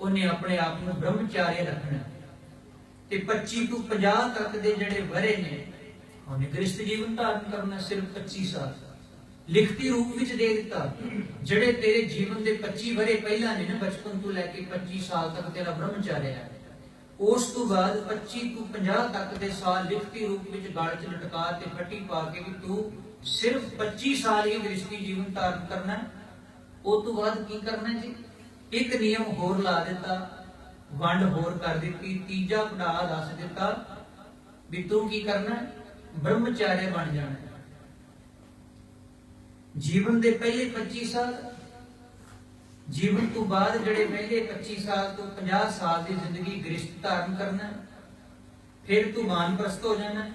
ਉਹਨੇ ਆਪਣੇ ਆਪ ਨੂੰ ਬ੍ਰਹਮਚਾਰੀ ਰੱਖਣਾ। ਤੇ 25 ਤੋਂ 50 ਤੱਕ ਦੇ ਜਿਹੜੇ ਵਰੇ ਨੇ, ਉਹਨੇ ਗ੍ਰਸਥ ਜੀਵਨ ਧਾਰਨ ਕਰਨਾ ਸਿਰਫ 25 ਸਾਲ। ਲਿਖਤੀ ਰੂਪ ਵਿੱਚ ਦੇ ਦਿੱਤਾ। ਜਿਹੜੇ ਤੇਰੇ ਜੀਵਨ ਦੇ 25 ਵਰੇ ਪਹਿਲਾਂ ਨੇ ਨਾ, ਬਚਪਨ ਤੋਂ ਲੈ ਕੇ 25 ਸਾਲ ਤੱਕ ਤੇਰਾ ਬ੍ਰਹਮਚਾਰਿਆ ਹੈ। ਉਸ ਤੋਂ ਬਾਅਦ 25 ਤੋਂ 50 ਤੱਕ ਦੇ ਸਾਲ ਲਿਖਤੀ ਰੂਪ ਵਿੱਚ ਗਾਲ 'ਚ ਲਟਕਾ ਤੇ ਫੱਟੀ ਪਾ ਕੇ ਵੀ ਤੂੰ ਸਿਰਫ 25 ਸਾਲ ਹੀ ਗ੍ਰਸਥੀ ਜੀਵਨ ਧਾਰਨ ਕਰਨਾ ਹੈ। ਉਹ ਤੋਂ ਬਾਅਦ ਕੀ ਕਰਨਾ ਜੀ? ਇੱਕ ਨਿਯਮ ਹੋਰ ਲਾ ਦਿੱਤਾ, ਵੰਡ ਹੋਰ ਕਰ ਦਿੱਤੀ, ਤੀਜਾ ਪੜਾ ਦੱਸ ਦਿੱਤਾ ਵੀ ਤੂੰ ਕੀ ਕਰਨਾ ਹੈ? ਬ੍ਰਹਮਚਾਰੀ ਬਣ ਜਾਣਾ ਜੀਵਨ ਦੇ ਪਹਿਲੇ 25 ਸਾਲ, ਜੀਵਨ ਤੋਂ ਬਾਅਦ ਜਿਹੜੇ ਪਹਿਲੇ 25 ਸਾਲ ਤੋਂ 50 ਸਾਲ ਦੀ ਜ਼ਿੰਦਗੀ ਗ੍ਰਸਥ ਧਾਰਨ ਕਰਨਾ ਫਿਰ ਤੂੰ ਮਾਨਪ੍ਰਸਤ ਹੋ ਜਾਣਾ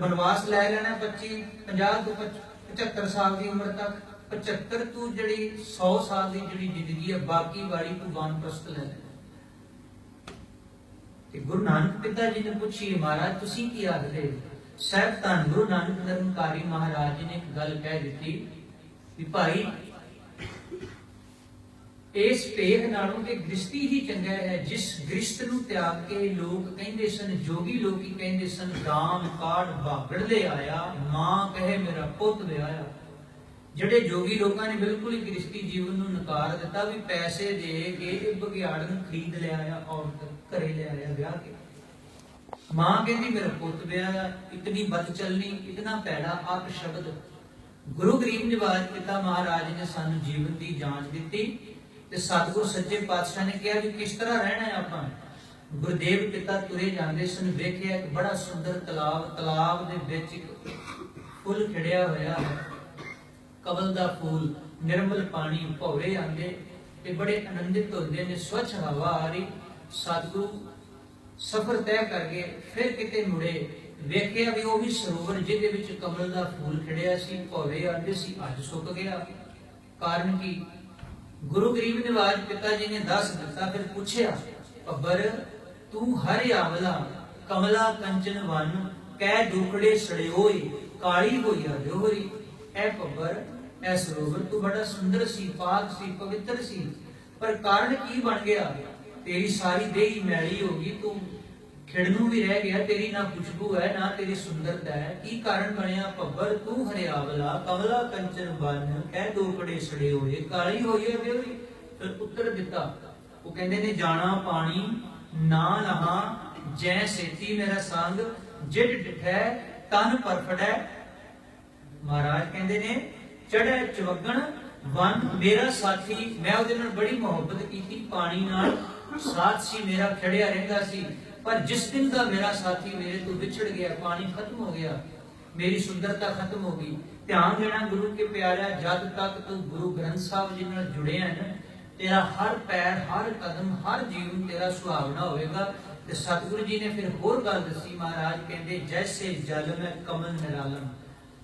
ਬਨਵਾਸ ਲੈ ਲੈਣਾ ਹੈ 25 50 ਤੋਂ 75 ਸਾਲ ਦੀ ਉਮਰ ਤੱਕ 75 ਤੋਂ ਜਿਹੜੀ 100 ਸਾਲ ਦੀ ਜਿਹੜੀ ਜ਼ਿੰਦਗੀ ਹੈ, ਬਾਕੀ ਵਾਲੀ ਤੂੰ ਵਾਨਪ੍ਰਸਤ ਲੈ ਲੈ। ਤੇ ਗੁਰੂ ਨਾਨਕ ਪਿਤਾ ਜੀ ਨੇ ਪੁੱਛੀ ਮਹਾਰਾਜ, ਤੁਸੀਂ ਕੀ ਆਖਦੇ ਸਹਿਬ ਤਾਂ ਗੁਰੂ ਨਾਨਕ ਨਿਰੰਕਾਰੀ ਮਹਾਰਾਜ ਜੀ ਨੇ ਇੱਕ ਗੱਲ ਕਹਿ ਦਿੱਤੀ ਵੀ ਭਾਈ, ਇਸ ਭੇਖ ਨਾਲੋਂ ਤੇ ਗ੍ਰਸਤੀ ਹੀ ਚੰਗਾ ਹੈ, ਜਿਸ ਗ੍ਰਸਤ ਨੂੰ ਤਿਆਗ ਕੇ ਲੋਕ ਕਹਿੰਦੇ ਸਨ, ਜੋਗੀ ਲੋਕੀ ਕਹਿੰਦੇ ਸਨ, ਰਾਮ ਕਾੜ ਬਾਗੜ ਲੈ ਆਇਆ, ਮਾਂ ਕਹੇ ਮੇਰਾ ਪੁੱਤ ਵਿਆਹਿਆ। ਜਿਹੜੇ ਜੋਗੀ ਲੋਕਾਂ ਨੇ ਬਿਲਕੁਲ ਹੀ ਗ੍ਰਸਤੀ ਜੀਵਨ ਨੂੰ ਨਕਾਰ ਦਿੱਤਾ ਵੀ ਪੈਸੇ ਦੇ ਕੇ ਇਹ ਬਗਿਆੜ ਨੂੰ ਖਰੀਦ ਲਿਆ ਆ ਔਰਤ ਘਰੇ ਲੈ ਆਇਆ ਵਿਆਹ ਕੇ। ਮਾਂ ਕਹਿੰਦੀ, ਮੇਰਾ ਪੁੱਤ ਵਿਆਹਿਆ ਇਤਨੀ ਬਦ ਚੱਲਣੀ, ਇਤਨਾ ਪੈੜਾ ਆਪ ਸ਼ਬਦ। ਗੁਰੂ ਗਰੀਬ ਨਿਵਾਜ ਪਿਤਾ ਮਹਾਰਾਜ ਨੇ ਸਾਨੂੰ ਜੀਵਨ ਦੀ ਜਾਂਚ ਦਿੱਤੀ ਤੇ ਸਤਿਗੁਰ ਸੱਚੇ ਪਾਤਸ਼ਾਹ ਨੇ ਕਿਹਾ ਕਿ ਕਿਸ ਤਰ੍ਹਾਂ ਰਹਿਣਾ ਹੈ ਆਪਾਂ? ਗੁਰਦੇਵ ਪਿਤਾ ਤੁਰੇ ਜਾਂਦੇ ਸਨ, ਵੇਖਿਆ ਇੱਕ ਬੜਾ ਸੁੰਦਰ ਤਲਾਬ ਤਲਾਬ ਦੇ ਵਿੱਚ ਇੱਕ ਫੁੱਲ ਖਿੜਿਆ ਹੋਇਆ ਹੈ। ਕਮਲ ਦਾ ਫੂਲ, ਨਿਰਮਲ ਪਾਣੀ ਭੌਰੇ ਆਂਦੇ ਤੇ ਬੜੇ ਆਨੰਦਿਤ ਹੁੰਦੇ ਨੇ, ਸਵੱਛ ਹਵਾ ਆ ਰਹੀ। ਸਤਿਗੁਰੂ ਸਫ਼ਰ ਤੈਅ ਕਰਕੇ ਫਿਰ ਕਿਤੇ ਮੁੜੇ। ਵੇਖਿਆ ਵੀ ਉਹ ਵੀ ਸਰੋਵਰ ਜਿਹਦੇ ਵਿੱਚ ਕਮਲ ਦਾ ਫੂਲ ਖਿੜਿਆ ਸੀ, ਭੌਰੇ ਆਂਦੇ ਸੀ, ਅੱਜ ਸੁੱਕ ਗਿਆ। ਕਾਰਨ ਕੀ? ਗੁਰੂ ਗਰੀਬ ਨਿਵਾਜ ਪਿਤਾ ਜੀ ਨੇ ਦੱਸ ਦਿੱਤਾ, ਫਿਰ ਪੁੱਛਿਆ, ਅੱਬਰ, ਤੂੰ ਹਰ ਆਵਲਾ, ਕਮਲਾ ਕੰਚਨ ਵਨ, ਕਹਿ ਦੁਖੜੇ ਸੜਿਓਏ, ਕਾਲੀ ਹੋਈਆ ਜੋਹਰੀ ਐ ਪੱਬਰ ਐ ਸਰੋਵਰ, ਤੂੰ ਬੜਾ ਸੁੰਦਰ ਸੀ, ਪਾਕ ਸੀ, ਪਵਿੱਤਰ ਸੀ, ਪਰ ਕਾਰਨ ਕੀ ਬਣ ਗਿਆ? ਤੇਰੀ ਸਾਰੀ ਦੇਹੀ ਮੈਲੀ ਹੋ ਗਈ, ਤੂੰ ਖਿੜਨੂ ਵੀ ਰਹਿ ਗਿਆ, ਤੇਰੀ ਨਾ ਖੁਸ਼ਬੂ ਹੈ, ਨਾ ਤੇਰੀ ਸੁੰਦਰਤਾ ਹੈ। ਕੀ ਕਾਰਨ ਬਣਿਆ ਪੱਬਰ ਤੂੰ ਹਰਿਆਵਲਾ, ਕਮਲਾ ਕੰਚਨ ਬਨ, ਕਹਿ ਦੋਕੜੇ ਸੜੇ ਹੋਏ, ਕਾਲੀ ਹੋਈ ਹੈ ਫਿਰ ਉੱਤਰ ਦਿੱਤਾ। ਉਹ ਕਹਿੰਦੇ ਨੇ, ਜਾਣਾ ਪਾਣੀ, ਨਾ ਲਹਾ ਜੈ ਸੇਤੀ ਮੇਰਾ ਸੰਗ ਜਿਡ ਡਿਠੈ, ਤਨ ਪਰਫੜੈ। ਮਹਾਰਾਜ ਕਹਿੰਦੇ ਨੇ ਚੜ੍ਹੈ ਚਵਗਣ ਵਨ, ਮੇਰਾ ਸਾਥੀ, ਮੈਂ ਉਹਦੇ ਨਾਲ ਬੜੀ ਮੁਹੱਬਤ ਕੀਤੀ, ਪਾਣੀ ਨਾਲ ਸਾਥ ਸੀ, ਮੇਰਾ ਖੜਿਆ ਰਹਿੰਦਾ ਸੀ। ਪਰ ਜਿਸ ਦਿਨ ਦਾ ਮੇਰਾ ਸਾਥੀ ਮੇਰੇ ਤੋਂ ਵਿਛੜ ਗਿਆ, ਪਾਣੀ ਖਤਮ ਹੋ ਗਿਆ, ਮੇਰੀ ਸੁੰਦਰਤਾ ਖਤਮ ਹੋ ਗਈ। ਧਿਆਨ ਦੇਣਾ ਗੁਰੂ ਕੇ ਪਿਆਰਿਆ ਜਦ ਤੱਕ ਤੂੰ ਗੁਰੂ ਗ੍ਰੰਥ ਸਾਹਿਬ ਜੀ ਨਾਲ ਜੁੜਿਆ ਨਾ, ਤੇਰਾ ਹਰ ਪੈਰ, ਹਰ ਕਦਮ, ਹਰ ਜੀਵਨ ਤੇਰਾ ਸੁਹਾਵਣਾ ਹੋਵੇਗਾ। ਤੇ ਸਤਿਗੁਰੂ ਜੀ ਨੇ ਫਿਰ ਹੋਰ ਗੱਲ ਦੱਸੀ, ਮਹਾਰਾਜ ਕਹਿੰਦੇ, ਜੈਸੇ ਜਲ ਮੈਂ ਕਮਲ ਨਿਰਾਲਮ।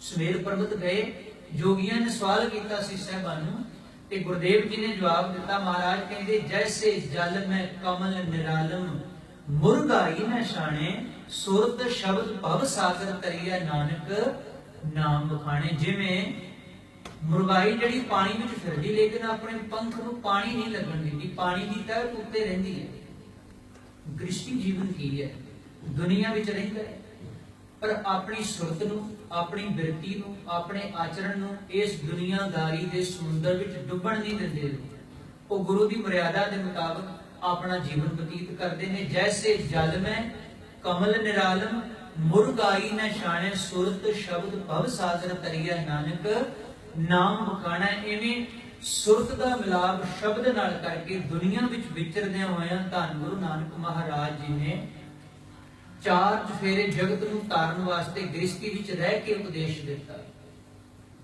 ਸੁਮੇਰ ਪਰਬਤ ਗਏ ਜੋਗੀਆਂ ਨੇ ਸਵਾਲ ਕੀਤਾ ਸੀ ਸਹਿਬਾਨ ਨੂੰ ਤੇ ਗੁਰਦੇਵ ਜੀ ਨੇ ਜਵਾਬ ਦਿੱਤਾ, ਮਹਾਰਾਜ ਕਹਿੰਦੇ, ਜੈਸੇ ਜਲ ਮੈਂ ਕਮਲ ਨਿਰਾਲਮ ਮੁਰਗਾਈ ਨਾ ਛਾਣੇ, ਸੁਰਤ ਸ਼ਬਦ ਭਵ ਸਾਗਰ ਤਰੀਆ ਨਾਨਕ, ਨਾਮ ਬਖਾਣੇ ਜਿਵੇਂ ਮੁਰਗਾਈ ਜਿਹੜੀ ਪਾਣੀ ਵਿੱਚ ਫਿਰਦੀ, ਲੇਕਿਨ ਆਪਣੇ ਪੰਖ ਨੂੰ ਪਾਣੀ ਨਹੀਂ ਲੱਗਣ ਦਿੰਦੀ, ਪਾਣੀ ਦੀ ਤਹਿ ਉੱਤੇ ਰਹਿੰਦੀ ਹੈ। ਗ੍ਰਿਸ਼ਟੀ ਜੀਵਨ ਕੀ ਹੈ? ਦੁਨੀਆ ਵਿੱਚ ਰਹਿੰਦਾ ਹੈ। ਪਰ ਆਪਣੀ ਸੁਰਤ ਨੂੰ, ਆਪਣੀ ਬਿਰਤੀ ਨੂੰ, ਆਪਣੇ ਆਚਰਣ ਨੂੰ ਇਸ ਦੁਨੀਆਦਾਰੀ ਦੇ ਸਮੁੰਦਰ ਵਿੱਚ ਡੁੱਬਣ ਨਹੀਂ ਦਿੰਦੇ ਉਹ ਗੁਰੂ ਦੀ ਮਰਿਆਦਾ ਦੇ ਮੁਤਾਬਕ ਆਪਣਾ ਜੀਵਨ ਬਤੀਤ ਕਰਦੇ ਨੇ। ਜੈਸੇ ਜਲ ਮੈਂ ਕਮਲ ਨਿਰਾਲਮ ਮੁਰਗਾਈ ਨ ਛਾਣੇ ਸੁਰਤ ਸ਼ਬਦ ਭਵ ਸਾਗਰ ਤਰੀਆ ਨਾਨਕ, ਨਾਮ ਬਖਾਣਾ ਐਵੇਂ ਸੁਰਤ ਦਾ ਮਿਲਾਪ ਸ਼ਬਦ ਨਾਲ ਕਰਕੇ ਦੁਨੀਆ ਵਿੱਚ ਵਿਚਰਦਿਆਂ ਹੋਇਆਂ ਧੰਨ ਗੁਰੂ ਨਾਨਕ ਮਹਾਰਾਜ ਜੀ ਨੇ ਚਾਰ ਚਫੇਰੇ ਜਗਤ ਨੂੰ ਤਾਰਨ ਵਾਸਤੇ ਗ੍ਰਸਤੀ ਵਿੱਚ ਰਹਿ ਕੇ ਉਪਦੇਸ਼ ਦਿੱਤਾ।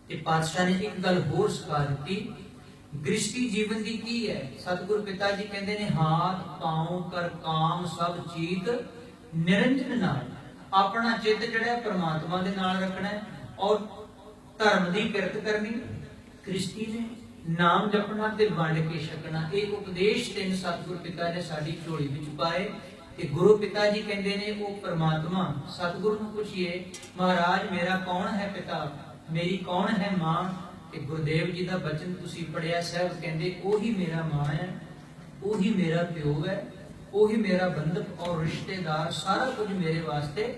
ਤੇ ਪਾਤਸ਼ਾਹ ਨੇ ਇੱਕ ਗੱਲ ਹੋਰ ਸਿਖਾ ਦਿੱਤੀ। ਗ੍ਰਸਤੀ ਜੀਵਨ ਦੀ ਕੀ ਹੈ? ਸਤਿਗੁਰ ਪਿਤਾ ਜੀ ਕਹਿੰਦੇ ਨੇ, ਹਾਥ, ਪਾਉ, ਕਰ, ਕਾਮ, ਸਭ ਚੀਤ, ਨਿਰੰਜਨ ਨਾਲ। ਆਪਣਾ ਚਿੱਤ ਜਿਹੜਾ ਪ੍ਰਮਾਤਮਾ ਦੇ ਨਾਲ ਰੱਖਣਾ ਹੈ ਔਰ ਧਰਮ ਦੀ ਕਿਰਤ ਕਰਨੀ ਕ੍ਰਿਸ਼ਤੀ ਨੇ ਨਾਮ ਜਪਣਾ ਤੇ ਵੰਡ ਕੇ ਛਕਣਾ। ਇਹ ਉਪਦੇਸ਼ ਤਿੰਨ ਸਤਿਗੁਰ ਪਿਤਾ ਨੇ ਸਾਡੀ ਝੋਲੀ ਵਿੱਚ ਪਾਏ। ਤੇ ਗੁਰੂ ਪਿਤਾ ਜੀ ਕਹਿੰਦੇ ਨੇ ਉਹ ਪ੍ਰਮਾਤਮਾ ਸਤਿਗੁਰੂ ਨੂੰ ਪੁੱਛੀਏ ਮਹਾਰਾਜ ਮੇਰਾ ਕੌਣ ਹੈ ਪਿਤਾ? ਮੇਰੀ ਕੌਣ ਹੈ ਮਾਂ? ਤੇ ਗੁਰਦੇਵ ਜੀ ਦਾ ਬਚਨ ਤੁਸੀਂ ਪੜਿਆ ਸਾਹਿਬ ਕਹਿੰਦੇ ਉਹੀ ਮੇਰਾ ਮਾਂ ਹੈ ਉਹੀ ਮੇਰਾ ਪਿਓ ਹੈ ਉਹੀ ਮੇਰਾ ਬੰਧਪ ਔਰ ਰਿਸ਼ਤੇਦਾਰ ਸਾਰਾ ਕੁਝ ਮੇਰੇ ਵਾਸਤੇ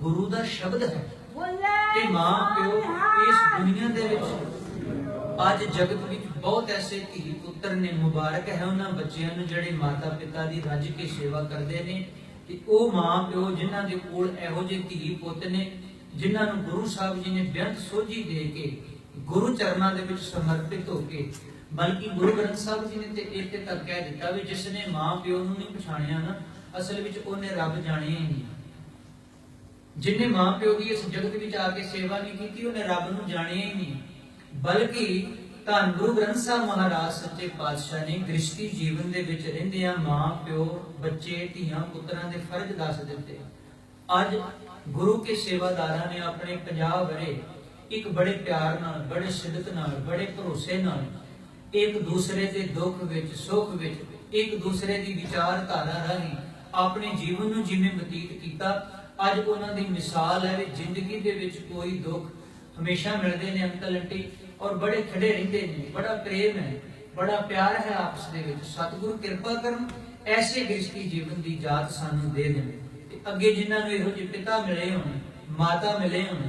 ਗੁਰੂ ਦਾ ਸ਼ਬਦ ਹੈ। ਤੇ ਮਾਂ ਪਿਓ ਇਸ ਦੁਨੀਆ ਦੇ ਵਿੱਚ ਅੱਜ ਜਗਤ ਵਿੱਚ ਬਹੁਤ ਐਸੇ ਧੀ ਪੁੱਤਰ ਨੇ ਮੁਬਾਰਕ ਹੈ। ਉਹਨਾਂ ਬੱਚਿਆਂ ਨੂੰ ਜਿਹੜੇ ਮਾਤਾ ਪਿਤਾ ਦੀ ਰੱਜ ਕੇ ਸੇਵਾ ਕਰਦੇ ਨੇ ਤੇ ਉਹ ਮਾਂ ਪਿਓ ਜਿਨ੍ਹਾਂ ਦੇ ਕੋਲ ਇਹੋ ਜਿਹੇ ਧੀ ਪੁੱਤ ਨੇ, ਜਿਨ੍ਹਾਂ ਨੂੰ ਗੁਰੂ ਸਾਹਿਬ ਜੀ ਨੇ ਬੇਅੰਤ ਸੋਝੀ ਦੇ ਕੇ ਗੁਰੂ ਚਰਨਾਂ ਦੇ ਵਿੱਚ ਸਮਰਪਿਤ ਹੋ ਕੇ, ਬਲਕਿ ਗੁਰੂ ਗ੍ਰੰਥ ਸਾਹਿਬ ਜੀ ਨੇ ਤੇ ਇੱਥੇ ਤੱਕ ਕਹਿ ਦਿੱਤਾ ਵੀ ਜਿਸ ਨੇ ਮਾਂ ਪਿਓ ਨੂੰ ਨਹੀਂ ਪਛਾਣਿਆ ਨਾ, ਅਸਲ ਵਿੱਚ ਉਹਨੇ ਰੱਬ ਜਾਣਿਆ ਹੀ ਨਹੀਂ। ਜਿਨੇ ਮਾਂ ਪਿਓ ਦੀ ਇਸ ਜਗਤ ਵਿੱਚ ਆ ਕੇ ਸੇਵਾ ਨਹੀਂ ਕੀਤੀ, ਉਹਨੇ ਰੱਬ ਨੂੰ ਜਾਣਿਆ ਹੀ ਨਹੀਂ। ਬਲਕਿ ਧੰਨ ਗੁਰੂ ਗ੍ਰੰਥ ਸਾਹਿਬ ਮਹਾਰਾਜ ਸੱਚੇ ਪਾਤਸ਼ਾਹ ਨੇ ਗ੍ਰਸਤੀ ਜੀਵਨ ਦੇ ਵਿੱਚ ਰਹਿੰਦਿਆਂ ਮਾਂ, ਪਿਓ, ਬੱਚੇ, ਧੀਆਂ, ਪੁੱਤਰਾਂ ਦੇ ਫਰਜ਼ ਦੱਸ ਦਿੱਤੇ। ਅੱਜ ਗੁਰੂ ਕੇ ਸੇਵਾਦਾਰਾਂ ਨੇ ਆਪਣੇ 50 ਵਰੇ ਇੱਕ ਬੜੇ ਪਿਆਰ ਨਾਲ, ਬੜੇ ਸਿੱਧਤ ਨਾਲ, ਬੜੇ ਭਰੋਸੇ ਨਾਲ ਇੱਕ ਦੂਸਰੇ ਦੇ ਦੁੱਖ ਵਿੱਚ, ਸੁੱਖ ਵਿੱਚ, ਇੱਕ ਦੂਸਰੇ ਦੀ ਵਿਚਾਰਧਾਰਾ ਰਾਹੀਂ ਆਪਣੇ ਜੀਵਨ ਨੂੰ ਜਿਵੇਂ ਬਤੀਤ ਕੀਤਾ, ਅੱਜ ਉਹਨਾਂ ਦੀ ਮਿਸਾਲ ਹੈ ਵੀ ਜ਼ਿੰਦਗੀ ਦੇ ਵਿੱਚ ਕੋਈ ਦੁੱਖ ਹਮੇਸ਼ਾ ਮਿਲਦੇ ਨੇ ਅੰਕਲ ਆਂਟੀ। ਔਰ ਬੜੇ ਖੜੇ ਰਹਿੰਦੇ ਨੇ, ਬੜਾ ਪ੍ਰੇਮ ਹੈ, ਬੜਾ ਪਿਆਰ ਹੈ ਆਪਸ ਦੇ ਵਿੱਚ। ਸਤਿਗੁਰੂ ਕਿਰਪਾ ਕਰਨ, ਐਸੇ ਗ੍ਰਸਤੀ ਜੀਵਨ ਦੀ ਜਾਤ ਸਾਨੂੰ ਦੇ ਦੇਣ। ਤੇ ਅੱਗੇ ਜਿਨ੍ਹਾਂ ਨੂੰ ਇਹੋ ਜਿਹੇ ਪਿਤਾ ਮਿਲੇ ਹੋਣ, ਮਾਤਾ ਮਿਲੇ ਹੋਣ,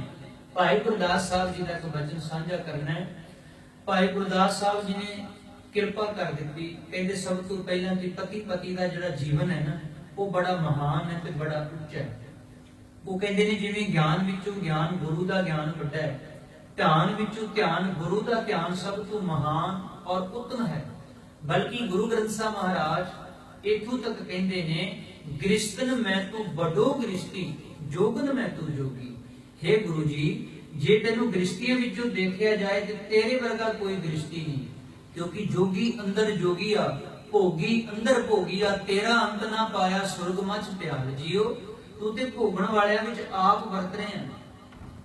ਭਾਈ ਗੁਰਦਾਸ ਸਾਹਿਬ ਜੀ ਦਾ ਇੱਕ ਬਚਨ ਸਾਂਝਾ ਕਰਨਾ ਹੈ। ਭਾਈ ਗੁਰਦਾਸ ਸਾਹਿਬ ਜੀ ਨੇ ਕਿਰਪਾ ਕਰ ਦਿੱਤੀ, ਕਹਿੰਦੇ ਸਭ ਤੋਂ ਪਹਿਲਾਂ ਤੇ ਪਤੀ ਪਤੀ ਦਾ ਜਿਹੜਾ ਜੀਵਨ ਹੈ ਨਾ, ਉਹ ਬੜਾ ਮਹਾਨ ਹੈ ਤੇ ਬੜਾ ਉੱਚਾ ਹੈ। ਉਹ ਕਹਿੰਦੇ ਨੇ ਜਿਵੇਂ ਗਿਆਨ ਵਿੱਚੋਂ ਗਿਆਨ ਗੁਰੂ ਦਾ ਗਿਆਨ ਵੱਡਾ ਹੈ ਧਿਆਨ ਵਿੱਚੋਂ ਧਿਆਨ, ਗੁਰੂ ਦਾ ਧਿਆਨ ਸਭ ਤੋਂ ਮਹਾਨ ਔਰ ਉੱਤਮ ਹੈ। ਬਲਕਿ ਗੁਰੂ ਗ੍ਰੰਥ ਸਾਹਿਬ ਮਹਾਰਾਜ ਇਥੋਂ ਤੱਕ ਕਹਿੰਦੇ ਨੇ, ਗ੍ਰਿਸ਼ਤਨ ਮੈਂ ਤੂੰ ਵੱਡੋ ਗ੍ਰਿਸ਼ਤੀ, ਜੋਗਨ ਮੈਂ ਤੂੰ ਜੋਗੀ। हे ਗੁਰੂ ਜੀ, ਜੇ ਤੈਨੂੰ ਗ੍ਰਿਸ਼ਤੀਆਂ ਵਿੱਚੋਂ ਦੇਖਿਆ ਜਾਏ ਤੇ ਤੇਰੇ ਵਰਗਾ ਕੋਈ ਗ੍ਰਿਸ਼ਤੀ ਨਹੀਂ। ਕਿਉਂਕਿ ਜੋਗੀ ਅੰਦਰ ਜੋਗੀ ਆ, ਭੋਗੀ ਅੰਦਰ ਭੋਗੀ ਆ, ਤੇਰਾ ਅੰਤ ਨਾ ਪਾਇਆ ਸੁਰਗ ਮਚ ਪਿਆਰ ਜੀਓ। ਤੂੰ ਤੇ ਭੋਗਣ ਵਾਲਿਆਂ ਵਿੱਚ ਆਪ ਵਰਤ ਰਹੇ ਆ।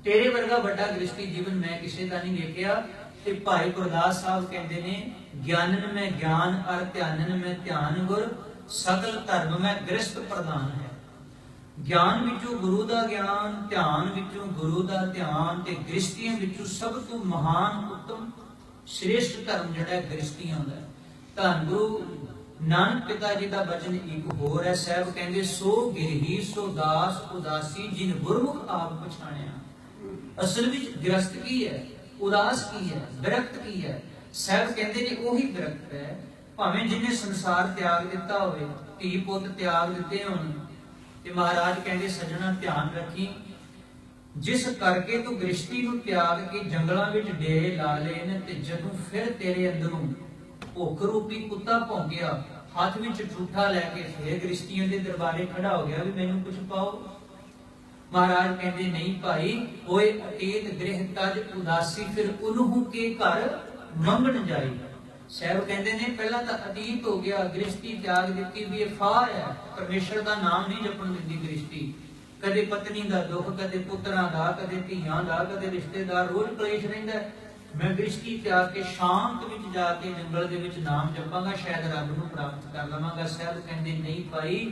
ਤੇਰੇ ਵਰਗਾ ਵੱਡਾ ਗ੍ਰਿਸ਼ਤੀ ਜੀਵਨ ਮੈਂ ਕਿਸੇ ਦਾ ਨਹੀਂ ਵੇਖਿਆ। ਤੇ ਭਾਈ ਗੁਰਦਾਸ ਸਾਹਿਬ ਕਹਿੰਦੇ ਨੇ, ਗਿਆਨਨ ਮੈਂ ਗਿਆਨ, ਅਰ ਧਿਆਨਨ ਮੈਂ ਧਿਆਨ ਗੁਰ, ਸਗਲ ਧਰਮ ਮੈਂ ਗ੍ਰਸਤ ਪ੍ਰਦਾਨ ਹੈ। ਗਿਆਨ ਵਿੱਚੋਂ ਗੁਰੂ ਦਾ ਗਿਆਨ, ਧਿਆਨ ਵਿੱਚੋਂ ਗੁਰੂ ਦਾ ਧਿਆਨ ਤੇ ਗ੍ਰਸਤੀਆਂ ਵਿੱਚੋਂ ਸਭ ਤੋਂ ਮਹਾਨ, ਉੱਤਮ, ਸ੍ਰੇਸ਼ਟ ਧਰਮ ਜਿਹੜਾ ਗ੍ਰਸਤੀਆਂ ਦਾ ਧੰਨ ਗੁਰੂ ਨਾਨਕ ਪਿਤਾ ਜੀ ਦਾ ਬਚਨ ਇੱਕ ਹੋਰ ਹੈ, ਸਾਹਿਬ ਕਹਿੰਦੇ, ਸੋ ਗਿਰਹੀ ਸੋ ਦਾਸ ਉਦਾਸੀ, ਜਿਨ ਗੁਰਮੁਖ ਆਪ ਪਛਾਣਿਆ। ਅਸਲ ਵਿੱਚ ਗ੍ਰਸਤ ਕੀ ਹੈ? ਉਦਾਸ ਕੀ ਹੈ? ਵਿਰਕਤ ਕੀ ਹੈ? ਸਾਹਿਬ ਕਹਿੰਦੇ ਨੇ ਉਹੀ ਵਿਰਕਤ ਹੈ, ਭਾਵੇਂ ਜਿਹਨੇ ਸੰਸਾਰ ਤਿਆਗ ਦਿੱਤਾ ਹੋਵੇ, ਧੀ ਪੁੱਤ ਤਿਆਗ ਦਿੱਤੇ ਹੋਣ, ਤੇ ਮਹਾਰਾਜ ਕਹਿੰਦੇ ਸੱਜਣਾ ਧਿਆਨ ਰੱਖੀ, ਜਿਸ ਕਰਕੇ ਤੂੰ ਗ੍ਰਿਸ਼ਤੀ ਨੂੰ ਤਿਆਗ ਕੇ ਜੰਗਲਾਂ ਵਿੱਚ ਡੇਰੇ ਲਾ ਲਏ ਨੇ ਤੇ ਜਦੋਂ ਫਿਰ ਤੇਰੇ ਅੰਦਰੋਂ ਭੁੱਖ ਰੂਪੀ ਕੁੱਤਾ ਭੌਂਕਿਆ ਹੱਥ ਵਿੱਚ ਠੂਠਾ ਲੈ ਕੇ ਫੇਰ ਗ੍ਰਿਸ਼ਤੀਆਂ ਦੇ ਦਰਬਾਰੇ ਖੜਾ ਹੋ ਗਿਆ ਵੀ ਮੈਨੂੰ ਕੁਝ ਪਾਓ। ਮਹਾਰਾਜ ਕਹਿੰਦੇ, ਨਹੀਂ ਭਾਈ, ਓਏ ਅਤੀਤ ਗ੍ਰਹਿ ਤਜ ਉਦਾਸੀ, ਫਿਰ ਉਨਹੂ ਕੇ ਘਰ ਮੰਗਣ ਜਾਈ? ਸਾਹਿਬ ਕਹਿੰਦੇ ਨੇ, ਪਹਿਲਾਂ ਤਾਂ ਅਤੀਤ ਹੋ ਗਿਆ ਗ੍ਰਿਸ਼ਤੀ ਤਿਆਗ ਦਿੱਤੀ ਵੀ ਇਹ ਫਾਹ ਹੈ, ਪਰਮੇਸ਼ਰ ਦਾ ਨਾਮ ਨਹੀਂ ਜਪਣ ਦਿੰਦੀ ਗ੍ਰਿਸ਼ਤੀ ਕਦੇ ਪਤਨੀ ਦਾ ਦੁੱਖ, ਕਦੇ ਪੁੱਤਰਾਂ ਦਾ, ਕਦੇ ਧੀਆਂ ਦਾ, ਕਦੇ ਰਿਸ਼ਤੇਦਾਰ, ਰੋਜ਼ ਕਲੇਸ਼ ਰਹਿੰਦਾ ਮੈਂ ਗ੍ਰਿਸ਼ਤੀ ਤਿਆਗ ਕੇ ਸ਼ਾਂਤ ਵਿੱਚ ਜਾ ਕੇ ਜੰਗਲ ਦੇ ਵਿੱਚ ਨਾਮ ਜਪਾਂਗਾ, ਸ਼ਾਇਦ ਰੱਬ ਨੂੰ ਪ੍ਰਾਪਤ ਕਰ ਲਵਾਂਗਾ। ਸਹਿਬ ਕਹਿੰਦੇ, ਨਹੀਂ ਭਾਈ,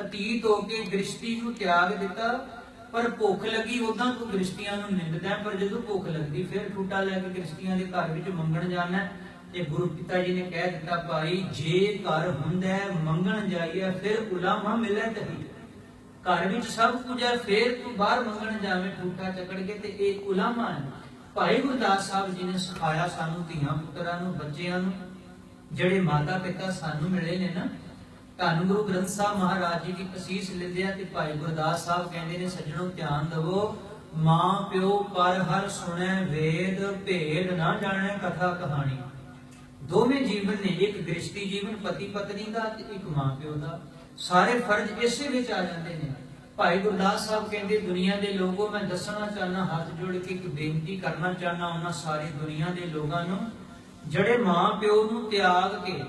ਅਤੀਤ ਹੋ ਕੇ ਗ੍ਰਿਸ਼ਤੀ ਨੂੰ ਤਿਆਗ ਦਿੱਤਾ ਪਰ ਭੁੱਖ ਲੱਗੀ ਉਦਾਂ ਤੂੰ ਗ੍ਰਿਸ਼ਤੀਆਂ ਨੂੰ ਨਿੰਦਦਾ, ਪਰ ਜਦੋਂ ਭੁੱਖ ਲੱਗਦੀ, ਫਿਰ ਠੂਟਾ ਲੈ ਕੇ ਗ੍ਰਿਸ਼ਤੀਆਂ ਦੇ ਘਰ ਵਿੱਚ ਮੰਗਣ ਜਾਣਾ। ਤੇ ਗੁਰੂ ਪਿਤਾ ਜੀ ਨੇ ਕਹਿ ਦਿੱਤਾ, ਭਾਈ, ਜੇ ਘਰ ਹੁੰਦਾ ਮੰਗਣ ਜਾਈਏ, ਫਿਰ ਉਲਾਮਾ ਮਿਲੇ ਤਹੀ। ਘਰ ਵਿੱਚ ਸਭ ਕੁਝ ਹੈ, ਫਿਰ ਤੂੰ ਬਾਹਰ ਮੰਗਣ ਜਾਵੇਂ, ਠੂਠਾ ਚੱਕੜ ਕੇ, ਤੇ ਇਹ ਉਲਾਮਾ ਹੈ। ਭਾਈ ਗੁਰਦਾਸ ਸਾਹਿਬ ਜੀ ਨੇ ਸਿਖਾਇਆ ਸਾਨੂੰ ਧੀਆਂ ਪੁੱਤਰਾਂ ਨੂੰ, ਬੱਚਿਆਂ ਨੂੰ, ਜਿਹੜੇ ਮਾਤਾ ਪਿਤਾ ਸਾਨੂੰ ਮਿਲੇ ਨੇ ਨਾ ਧੰਨ ਗੁਰੂ ਗ੍ਰੰਥ ਸਾਹਿਬ ਮਹਾਰਾਜ ਜੀ ਦੀ ਅਸੀਸ ਲੈਂਦੇ ਆ ਤੇ ਭਾਈ ਗੁਰਦਾਸ ਸਾਹਿਬ ਕਹਿੰਦੇ ਨੇ, ਸੱਜਣੋ, ਧਿਆਨ ਦਿਵੋ, ਮਾਂ, ਪਿਓ ਪਰ ਹਰ ਸੁਣੈ ਵੇਦ, ਭੇਦ ਨਾ ਜਾਣੈ ਕਥਾ ਕਹਾਣੀ। ਦੋਵੇਂ ਜੀਵਨ ਨੇ, ਇੱਕ ਗ੍ਰਿਸ਼ਤੀ ਜੀਵਨ, ਪਤੀ ਪਤਨੀ ਦਾ ਤੇ ਇੱਕ ਮਾਂ, ਪਿਓ ਦਾ। ਸਾਰੇ ਫਰਜ਼ ਇਸੇ ਵਿੱਚ ਆ ਜਾਂਦੇ ਨੇ। ਭਾਈ ਗੁਰਦਾਸ ਸਾਹਿਬ ਕਹਿੰਦੇ, ਦੁਨੀਆ ਦੇ ਲੋਕੋ, ਮੈਂ ਦੱਸਣਾ ਚਾਹਨਾ ਹੱਥ ਜੋੜ ਕੇ ਇੱਕ ਬੇਨਤੀ ਕਰਨਾ ਚਾਹਨਾ ਉਹਨਾਂ ਸਾਰੇ ਦੁਨੀਆ ਦੇ ਲੋਕਾਂ ਨੂੰ, ਜਿਹੜੇ ਮਾਂ, ਪਿਓ ਨੂੰ ਤਿਆਗ ਕੇ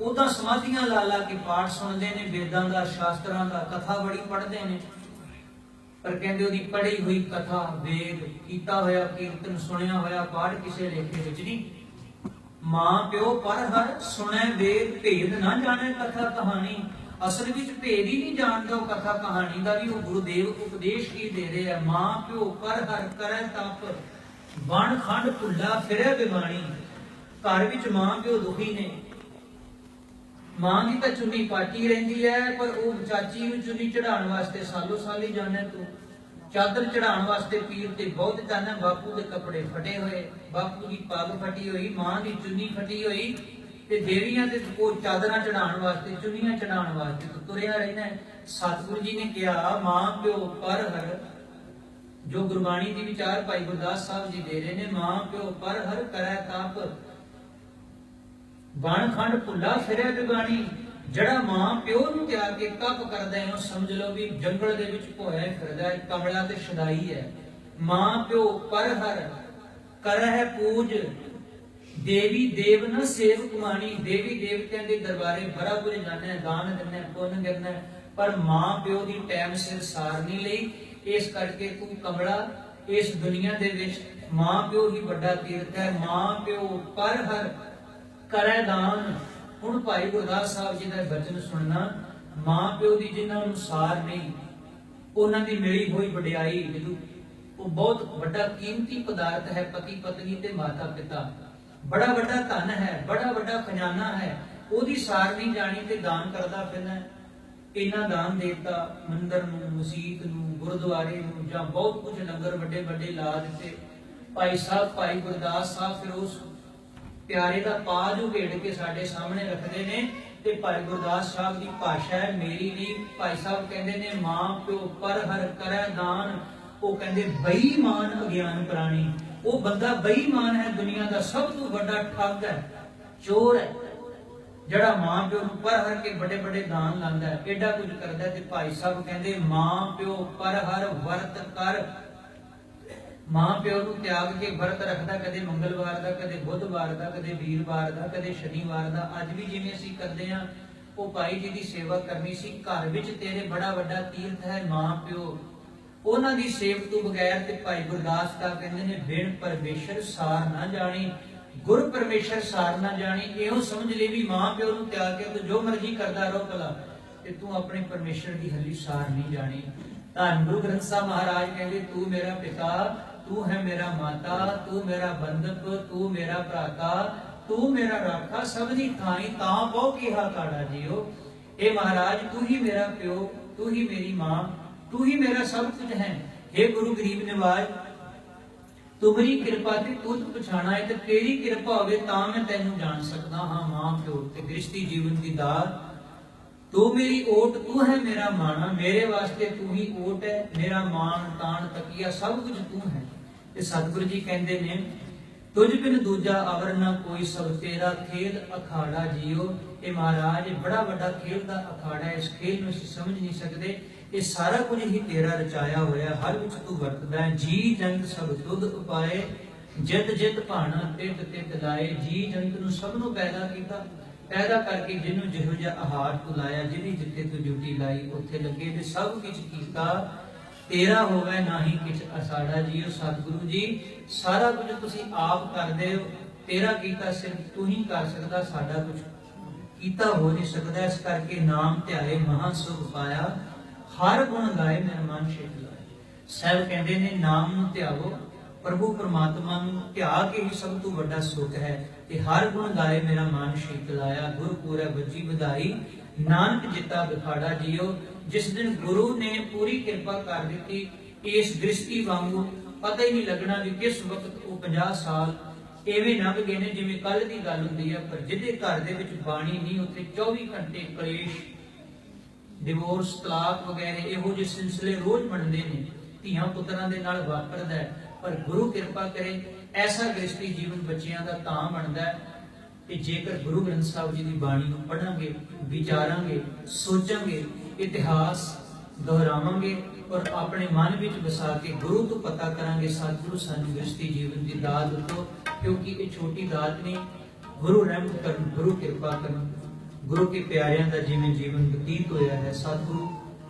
ਉਹਦਾ ਸਮਾਧੀਆਂ ਲਾ ਲਾ ਕੇ ਪਾਠ ਸੁਣਦੇ ਨੇ, ਵੇਦਾਂ ਦਾ, ਸ਼ਾਸਤਰਾਂ ਦਾ, ਕਥਾ ਬੜੀ ਪੜ੍ਹਦੇ ਨੇ। ਪਰ ਕਹਿੰਦੇ ਉਹਦੀ ਪੜ੍ਹੀ ਹੋਈ ਕਥਾ ਵੇਦ, ਕੀਤਾ ਹੋਇਆ ਕੀਰਤਨ, ਸੁਣਿਆ ਹੋਇਆ ਪਾਠ ਕਿਸੇ ਲੇਖੇ ਵਿੱਚ ਨਹੀਂ। ਮਾਂ, ਪਿਓ, ਪਰ ਹਰ ਸੁਣੈ ਵੇਦ, ਭੇਦ ਨਾ ਜਾਣੈ ਕਥਾ ਕਹਾਣੀ। ਅਸਲ ਵਿੱਚ ਭੇਦ ਹੀ ਨਹੀਂ ਜਾਣਦਾ ਉਹ ਕਥਾ ਕਹਾਣੀ ਦਾ ਵੀ, ਉਹ ਗੁਰੂਦੇਵ ਉਪਦੇਸ਼ ਕੀ ਦੇ ਰਿਹਾ ਮਾਂ, ਪਿਓ, ਪਰ ਹਰ ਕਰੈ ਤਪ ਬਣ ਖੰਡ ਭੁੱਲਾ ਫਿਰੈ ਬਿਮਾਣੀ। ਘਰ ਵਿੱਚ ਮਾਂ, ਪਿਓ ਦੁਖੀ ਨੇ। ਮਾਂ ਦੀ ਤਾਂ ਚੁੰਨੀ ਪਾਟੀ ਰਹਿੰਦੀ ਹੈ ਪਰ ਉਹ ਚਾਚੀ ਨੂੰ ਚੁੰਨੀ ਚੜਾਉਣ ਵਾਸਤੇ ਸਾਲੋ ਸਾਲ ਜਾਣਾ ਤੂੰ। ਚਾਦਰ ਚੜਾਉਣ ਵਾਸਤੇ ਪੀਰ ਤੇ ਬਹੁਤ ਜਾਣਾ ਬਾਪੂ ਦੇ ਕੱਪੜੇ ਫਟੇ ਹੋਏ, ਬਾਪੂ ਦੀ ਪੱਗ ਫਟੀ ਹੋਈ, ਮਾਂ ਦੀ ਚੁੰਨੀ ਫਟੀ ਹੋਈ, ਤੇ ਦੇਵੀਆਂ ਦੇ ਉਹ ਚਾਦਰਾਂ ਚੜਾਉਣ ਵਾਸਤੇ, ਚੁੰਨੀਆਂ ਚੜਾਉਣ ਵਾਸਤੇ ਤੁਰਿਆ ਰਹਿਣਾ ਸਤਿਗੁਰੂ ਜੀ ਨੇ ਕਿਹਾ, ਮਾਂ, ਪਿਓ, ਪਰ ਹਰ ਜੋ ਗੁਰਬਾਣੀ ਦੀ ਵਿਚਾਰ ਭਾਈ ਗੁਰਦਾਸ ਸਾਹਿਬ ਜੀ ਦੇ ਰਹੇ ਨੇ, ਮਾਂ, ਪਿਓ, ਪਰ ਹਰ ਕਰੈ ਤਾਪ ਬਣ ਖੰਡ ਭੁੱਲਾ ਫਿਰਿਆ ਬਿਗਾਣੀ ਜਿਹੜਾ ਮਾਂ ਪਿਓ ਨੂੰ ਤਿਆਗ ਕੇ ਤਪ ਕਰਦਾ ਹੈ, ਉਹ ਸਮਝ ਲਓ ਵੀ ਜੰਗਲ ਦੇ ਵਿੱਚ ਭੋਇਆ ਫਿਰਦਾ ਹੈ, ਕਮਲਾ ਤੇ ਸ਼ਦਾਈ ਹੈ। ਮਾਂ ਪਿਓ ਪਰ ਹਰ ਕਰਹਿ ਪੂਜ, ਦੇਵੀ ਦੇਵ ਨ ਸੇਵਕ ਮਾਣੀ ਦੇਵੀ ਦੇਵਤਿਆਂ ਦੇ ਦਰਬਾਰੇ ਬੜਾ ਕੁਝ ਜਾਣਿਆ ਦਾਨ ਦਿੰਨਾ ਪੁੰਨ ਕਰਨਾ ਪਰ ਮਾਂ ਪਿਓ ਦੀ ਟਾਈਮ ਸਿਰ ਸਾਰ ਨਹੀਂ ਲਈ। ਇਸ ਕਰਕੇ ਤੂੰ ਕਮਲਾ, ਇਸ ਦੁਨੀਆ ਦੇ ਵਿੱਚ ਮਾਂ ਪਿਓ ਹੀ ਵੱਡਾ ਤੀਰਥ ਹੈ। ਮਾਂ ਪਿਓ ਪਰ ਹਰ ਕਰੈ ਦਾਨ। ਹੁਣ ਭਾਈ ਗੁਰਦਾਸ ਸਾਹਿਬ ਜੀ ਦਾ ਬਚਨ ਸੁਣਨਾ, ਮਾਂ ਪਿਓ ਦੀ ਜਿਨ੍ਹਾਂ ਨੂੰ ਨਹੀਂ, ਉਹਨਾਂ ਦੀ ਮਿਲੀ ਹੋਈ ਵਡਿਆਈ ਜਦੋਂ ਉਹ ਬਹੁਤ ਵੱਡਾ ਕੀਮਤੀ ਪਦਾਰਥ ਹੈ, ਪਤੀ ਪਤਨੀ ਤੇ ਮਾਤਾ ਪਿਤਾ। ਬੜਾ ਵੱਡਾ ਧਨ ਹੈ, ਬੜਾ ਵੱਡਾ ਖਜ਼ਾਨਾ ਹੈ। ਉਹਦੀ ਸਾਰ ਨਹੀਂ ਜਾਣੀ ਤੇ ਦਾਨ ਕਰਦਾ ਫਿਰਨਾ ਹੈ। ਇਹਨਾਂ ਦਾਨ ਦੇਤਾ ਮੰਦਰ ਨੂੰ, ਮਸਜਿਦ ਨੂੰ, ਗੁਰਦੁਆਰੇ ਨੂੰ ਜਾਂ ਬਹੁਤ ਕੁਝ ਲੰਗਰ ਵੱਡੇ ਵੱਡੇ ਲਾ ਦਿੱਤੇ। ਭਾਈ ਸਾਹਿਬ, ਭਾਈ ਗੁਰਦਾਸ ਸਾਹਿਬ, ਫਿਰ ਉਸ ਪਿਆਰੇ ਦਾ ਪਾਜ ਉਘੇੜ ਕੇ ਸਾਡੇ ਸਾਹਮਣੇ ਰੱਖਦੇ ਨੇ ਤੇ ਭਾਈ ਗੁਰਦਾਸ ਸਾਹਿਬ ਦੀ ਭਾਸ਼ਾ ਹੈ, ਮੇਰੀ ਨਹੀਂ ਭਾਈ ਸਾਹਿਬ ਕਹਿੰਦੇ ਨੇ, ਮਾਂ ਪਿਓ ਪਰ ਹਰ ਕਰੈ ਦਾਨ ਉਹ ਕਹਿੰਦੇ, ਬੇਈਮਾਨ ਅਗਿਆਨ ਪ੍ਰਾਣੀ ਉਹ ਬੰਦਾ ਬੇਈਮਾਨ ਹੈ, ਦੁਨੀਆ ਦਾ ਸਭ ਤੋਂ ਵੱਡਾ ਠੱਗ ਹੈ, ਚੋਰ ਹੈ, ਜਿਹੜਾ ਮਾਂ ਪਿਓ ਨੂੰ ਪਰ ਹਰ ਕੇ ਵੱਡੇ ਵੱਡੇ ਦਾਨ ਲਾਂਦਾ ਹੈ। ਐਡਾ ਕੁਝ ਕਰਦਾ ਤੇ ਭਾਈ ਸਾਹਿਬ ਕਹਿੰਦੇ, ਮਾਂ ਪਿਓ ਪਰ ਹਰ ਵਰਤ ਕਰ ਮਾਂ ਪਿਓ ਨੂੰ ਤਿਆਗ ਕੇ ਵਰਤ ਰੱਖਦਾ, ਕਦੇ ਮੰਗਲਵਾਰ ਦਾ, ਕਦੇ ਬੁੱਧਵਾਰ ਦਾ, ਕਦੇ ਵੀਰਵਾਰ ਦਾ, ਕਦੇ ਸ਼ਨੀਵਾਰ ਦਾ, ਅੱਜ ਵੀ ਜਿਵੇਂ ਅਸੀਂ ਕਰਦੇ ਹਾਂ, ਉਹ ਭਾਈ ਜੀ ਦੀ ਸੇਵਾ ਕਰਨੀ ਸੀ। ਘਰ ਵਿੱਚ ਤੇਰੇ ਬੜਾ ਵੱਡਾ ਤੀਰਥ ਹੈ ਮਾਂ ਪਿਓ। ਉਹਨਾਂ ਦੀ ਸੇਵ ਤੋਂ ਬਗੈਰ ਤੇ ਭਾਈ ਗੁਰਦਾਸ ਦਾ ਕਹਿੰਦੇ ਨੇ ਬਿਨ ਪਰਮੇਸ਼ਰ ਸਾਰ ਨਾ ਜਾਣੀ, ਗੁਰ ਪਰਮੇਸ਼ਰ ਸਾਰ ਨਾ ਜਾਣੀ। ਇਹੋ ਸਮਝ ਲਈ ਵੀ ਮਾਂ ਪਿਓ ਨੂੰ ਤਿਆਗ ਕੇ ਤੂੰ ਜੋ ਮਰਜ਼ੀ ਕਰਦਾ ਰਹੋ ਭਲਾ, ਤੇ ਤੂੰ ਆਪਣੇ ਪਰਮੇਸ਼ਰ ਦੀ ਹੱਲੀ ਸਾਰ ਨਹੀਂ ਜਾਣੀ। ਧੰਨ ਗੁਰੂ ਗ੍ਰੰਥ ਸਾਹਿਬ ਮਹਾਰਾਜ ਕਹਿੰਦੇ, ਤੂੰ ਮੇਰਾ ਪਿਤਾ ਤੂੰ ਹੈ ਮੇਰਾ ਮਾਤਾ, ਤੂੰ ਮੇਰਾ ਬੰਧਪ ਤੂੰ ਮੇਰਾ ਭਰਾਤਾ, ਤੂੰ ਮੇਰਾ ਰਾਖਾ, ਸਭ ਦੀ ਥਾਈ ਤਾਂ ਬਹੁ ਕੀਹਾ ਕਾੜਾ ਜੀਓ ਇਹ ਮਹਾਰਾਜ, ਤੂੰ ਹੀ ਮੇਰਾ ਪਿਓ, ਤੂੰ ਹੀ ਮੇਰੀ ਮਾਂ, ਤੂੰ ਹੀ ਮੇਰਾ ਸਭ ਕੁਝ ਹੈ। हे ਗੁਰੂ ਗਰੀਬ ਨਿਵਾਜ, ਤੁਮਰੀ ਕਿਰਪਾ ਤੇ ਤੁਧ ਪਛਾਣਾ ਹੈ ਤੇ ਤੇਰੀ ਕਿਰਪਾ ਹੋਵੇ ਤਾਂ ਮੈਂ ਤੈਨੂੰ ਜਾਣ ਸਕਦਾ ਹਾਂ, ਮਾਂ ਪਿਓ ਤੇ ਗ੍ਰਸਤੀ ਜੀਵਨ ਦੀ ਦਾਤ। ਤੂੰ ਮੇਰੀ ਓਟ, ਤੂੰ ਹੈ ਮੇਰਾ ਮਾਣਾ, ਮੇਰੇ ਵਾਸਤੇ ਤੂੰ ਹੀ ਓਟ ਹੈ, ਮੇਰਾ ਮਾਣ, ਤਾਣ, ਤਕੀਆ, ਸਭ ਕੁਝ ਤੂੰ ਹੈ। ਤੇ ਸਤਿਗੁਰੂ ਜੀ ਕਹਿੰਦੇ ਨੇ, ਤੁਝ ਬਿਨ ਦੂਜਾ ਅਵਰ ਨਾ ਕੋਈ ਸਭ ਤੇਰਾ ਖੇਲ ਅਖਾੜਾ ਜੀਓ। ਇਹ ਮਹਾਰਾਜ, ਬੜਾ ਵੱਡਾ ਖੇਲ ਦਾ ਅਖਾੜਾ ਹੈ, ਇਸ ਖੇਲ ਨੂੰ ਅਸੀਂ ਸਮਝ ਨਹੀਂ ਸਕਦੇ। ਇਹ ਸਾਰਾ ਕੁਝ ਹੀ ਤੇਰਾ ਰਚਾਇਆ ਹੋਇਆ, ਹਰ ਵਿੱਚ ਤੂੰ ਵਰਤਦਾ ਜੀ ਜੰਤ ਸਭ ਤੁਧ ਉਪਾਏ, ਜਿਤ ਜਿਤ ਭਾਣਾ ਤਿਤ ਤਿਤ ਲਾਏ। ਜੀ ਜੰਤ ਨੂੰ ਸਭ ਨੂੰ ਪੈਦਾ ਕੀਤਾ, ਪੈਦਾ ਕਰਕੇ ਜਿਹਨੂੰ ਜਿਹੋ ਜਿਹਾ ਆਹਾਰ ਤੂੰ ਲਾਇਆ ਜਿਹਦੀ ਜਿੱਥੇ ਤੂੰ ਡਿਊਟੀ ਲਾਈ, ਉੱਥੇ ਲੱਗੇ ਤੇ ਸਭ ਕੁਝ ਕੀਤਾ। ਤੇਰਾ ਹੋਵੇ ਨਾਹੀ ਕਿਛ ਅਸਾੜਾ ਜੀਓ ਸਤਿਗੁਰੂ ਜੀ। ਸਾਰਾ ਕੁਝ ਤੁਸੀਂ ਆਪ ਕਰਦੇ ਹੋ। ਤੇਰਾ ਕੀਤਾ ਸਿਰਫ ਤੂੰ ਹੀ ਕਰ ਸਕਦਾ, ਸਾਡਾ ਕੁਝ ਕੀਤਾ ਹੋ ਨਹੀਂ ਸਕਦਾ। ਇਸ ਕਰਕੇ ਨਾਮ ਧਿਆਏ, ਮਹਾ ਸੁਖ ਪਾਇਆ। ਹਰ ਗੁਣ ਗਾਏ ਮਨ ਸ਼ੇਖ ਲਾਏ। ਸਾਹਿਬ ਕਹਿੰਦੇ ਨੇ, ਨਾਮ ਨੂੰ ਧਿਆਵੋ। ਪ੍ਰਭੂ ਪਰਮਾਤਮਾ ਨੂੰ ਧਿਆ ਕੇ ਹੀ ਸਭ ਤੋਂ ਵੱਡਾ ਸੁਖ ਹੈ। ਤੇ ਹਰ ਗੁਣ ਗਾਏ ਮੇਰਾ ਮਨ ਸ਼ੀਤ ਲਾਇਆ। ਗੁਰ ਪੂਰਾ ਬੱਜੀ ਵਧਾਈ। ਨਾਨਕ ਜਿੱਤਾ ਵਿਖਾੜਾ ਜੀਓ, ਜਿਸ ਦਿਨ ਗੁਰੂ ਨੇ ਪੂਰੀ ਕਿਰਪਾ ਕਰ ਦਿੱਤੀ, ਇਸ ਦ੍ਰਿਸ਼ਟੀ ਵਾਂਗੂ ਪਤਾ ਹੀ ਨਹੀਂ ਲੱਗਣਾ ਵੀ ਕਿਸ ਵਕਤ ਉਹ 50 ਸਾਲ ਐਵੇਂ ਲੰਘ ਗਏ ਨੇ ਜਿਵੇਂ ਕੱਲ ਦੀ ਗੱਲ ਹੁੰਦੀ ਹੈ ਪਰ ਜਿਹਦੇ ਘਰ ਦੇ ਵਿੱਚ ਬਾਣੀ ਨਹੀਂ, ਉੱਥੇ 24 ਘੰਟੇ ਕਲੇਸ਼ ਡਿਵੋਰਸ ਤਲਾਕ ਵਗੈਰੇ ਇਹੋ ਜਿਹੇ ਸਿਲਸਿਲੇ ਰੋਜ਼ ਬਣਦੇ ਨੇ, ਧੀਆਂ ਪੁੱਤਰਾਂ ਦੇ ਨਾਲ ਵਾਪਰਦਾ ਹੈ, ਪਰ ਗੁਰੂ ਕਿਰਪਾ ਕਰੇ, ਐਸਾ ਗ੍ਰਸਤੀ ਜੀਵਨ ਬੱਚਿਆਂ ਦਾ ਤਾਂ ਬਣਦਾ ਹੈ ਕਿ ਜੇਕਰ ਗੁਰੂ ਗ੍ਰੰਥ ਸਾਹਿਬ ਜੀ ਦੀ ਬਾਣੀ ਨੂੰ ਪੜਾਂਗੇ ਵਿਚਾਰਾਂਗੇ, ਸੋਚਾਂਗੇ, ਇਤਿਹਾਸ ਦੁਹਰਾਵਾਂਗੇ ਔਰ ਆਪਣੇ ਮਨ ਵਿੱਚ ਵਸਾ ਕੇ ਗੁਰੂ ਤੋਂ ਪਤਾ ਕਰਾਂਗੇ, ਸਤਿਗੁਰੂ ਸਾਨੂੰ ਗ੍ਰਸਤੀ ਜੀਵਨ ਦੀ ਦਾਤ ਦਿੱਤੋ, ਕਿਉਂਕਿ ਇਹ ਛੋਟੀ ਦਾਤ ਨਹੀਂ, ਗੁਰੂ ਰਹਿਮਤ ਕਰਨ, ਗੁਰੂ ਕਿਰਪਾ ਕਰਨ। ਗੁਰੂ ਕੇ ਪਿਆਰਿਆਂ ਦਾ ਜਿਵੇਂ ਜੀਵਨ ਬਤੀਤ ਹੋਇਆ ਹੈ, ਸਤਿਗੁਰੂ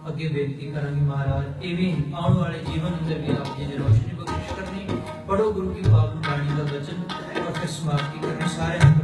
ਅੱਗੇ ਬੇਨਤੀ ਕਰਾਂਗੇ ਮਹਾਰਾਜ, ਇਵੇਂ ਆਉਣ ਵਾਲੇ ਜੀਵਨ ਅੰਦਰ ਵੀ ਆਪ ਜੀ ਨੇ ਰੋਸ਼ਨੀ ਬਖਸ਼ ਕਰਨੀ ਪੜੋ ਗੁਰੂ ਕੀ ਬਾਣੀ ਦਾ ਵਚਨ ਔਰ ਫਿਰ ਸਮਾਪਤੀ ਕਰਨੀ। ਸਾਰਿਆਂ